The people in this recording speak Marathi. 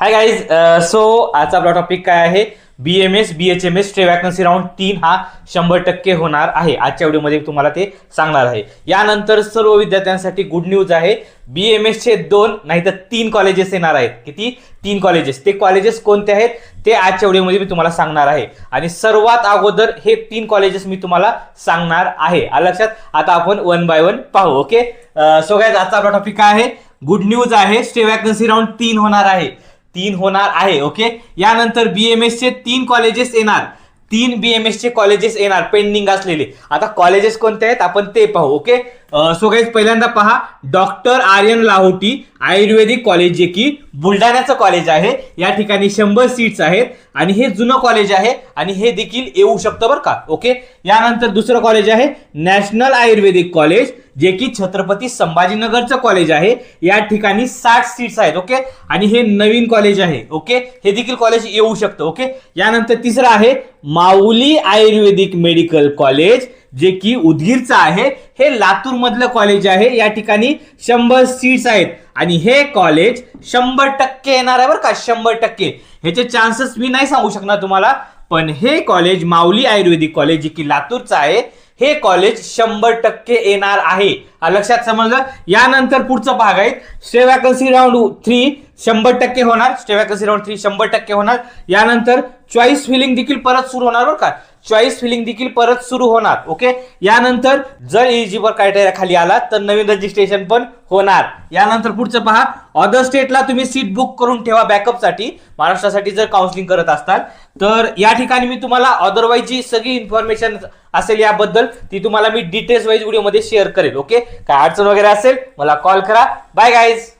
हाय गाईज सो आजचा आपला टॉपिक काय आहे? B M S B H M S stay vacancy round तीन हा शंभर टक्के होणार आहे. आजच्या व्हिडिओमध्ये तुम्हाला ते सांगणार आहे. यानंतर सर्व विद्यार्थ्यांसाठी गुड न्यूज आहे. बी एम एसचे दोन नाही तर तीन कॉलेजेस येणार आहेत. किती? तीन कॉलेजेस ते कॉलेजेस कोणते आहेत? ते आजच्या व्हिडिओमध्ये मी तुम्हाला सांगणार आहे. आणि सर्वात अगोदर हे तीन कॉलेजेस मी तुम्हाला सांगणार आहे. लक्षात? आता आपण वन बाय वन पाहू ओके सो गायज आजचा आपला टॉपिक काय आहे? गुड न्यूज आहे. स्टे वॅकन्सी राऊंड तीन होणार आहे. तीन होणार आहे ओके यानंतर बी एम एसचे तीन कॉलेजेस येणार. तीन बी एम एसचे कॉलेजेस येणार पेंडिंग असलेले. आता कॉलेजेस कोणते आहेत? आपण ते पाहू ओके सो गाईज पहिल्यांदा पहा डॉक्टर आर्यन लाहोटी आयुर्वेदिक कॉलेज जे की बुलढाण्याचं कॉलेज आहे. या ठिकाणी शंभर सीट्स आहेत आणि हे जुनं कॉलेज आहे आणि हे देखील येऊ शकतं बरं का ओके यानंतर दुसरं कॉलेज आहे नॅशनल आयुर्वेदिक कॉलेज जे की छत्रपती संभाजीनगरचं कॉलेज आहे. या ठिकाणी साठ सीट्स आहेत ओके आणि हे नवीन कॉलेज आहे ओके हे देखील कॉलेज येऊ शकतं ओके यानंतर तिसरं आहे माऊली आयुर्वेदिक मेडिकल कॉलेज जे की उदगीरचं आहे. हे लातूरमधलं कॉलेज आहे. या ठिकाणी शंभर सीट्स आहेत. आणि हे कॉलेज शंभर टक्के येणार आहे बरं का शंभर टक्के. ह्याचे चान्सेस मी नाही सांगू शकणार तुम्हाला पण हे कॉलेज माऊली आयुर्वेदिक कॉलेज जे की लातूरचं आहे हे कॉलेज शंभर टक्के येणार आहे. लक्षात समजलं? यानंतर पुढचं भाग आहे. स्टे वॅकन्सी राऊंड थ्री शंभर टक्के होणार. स्टे वॅकन्सी राऊंड थ्री शंभर टक्के होणार. यानंतर चॉईस फिलिंग देखील परत सुरू होणार बरं का. चॉईस फिलिंग देखील परत सुरू होणार ओके यानंतर जर इलिजिबल क्रायटेरिया खाली आला तर नवीन रजिस्ट्रेशन पण होणार. यानंतर पुढचं पहा अदर स्टेटला तुम्ही सीट बुक करून ठेवा बॅकअपसाठी महाराष्ट्रासाठी जर काउन्सिलिंग करत असताल तर या ठिकाणी मी तुम्हाला अदरवाईज जी सगळी इन्फॉर्मेशन असेल याबद्दल ती तुम्हाला मी डिटेल्स वाईज व्हिडिओमध्ये शेअर करेल ओके काय अडचण वगैरे असेल मला कॉल करा. Bye guys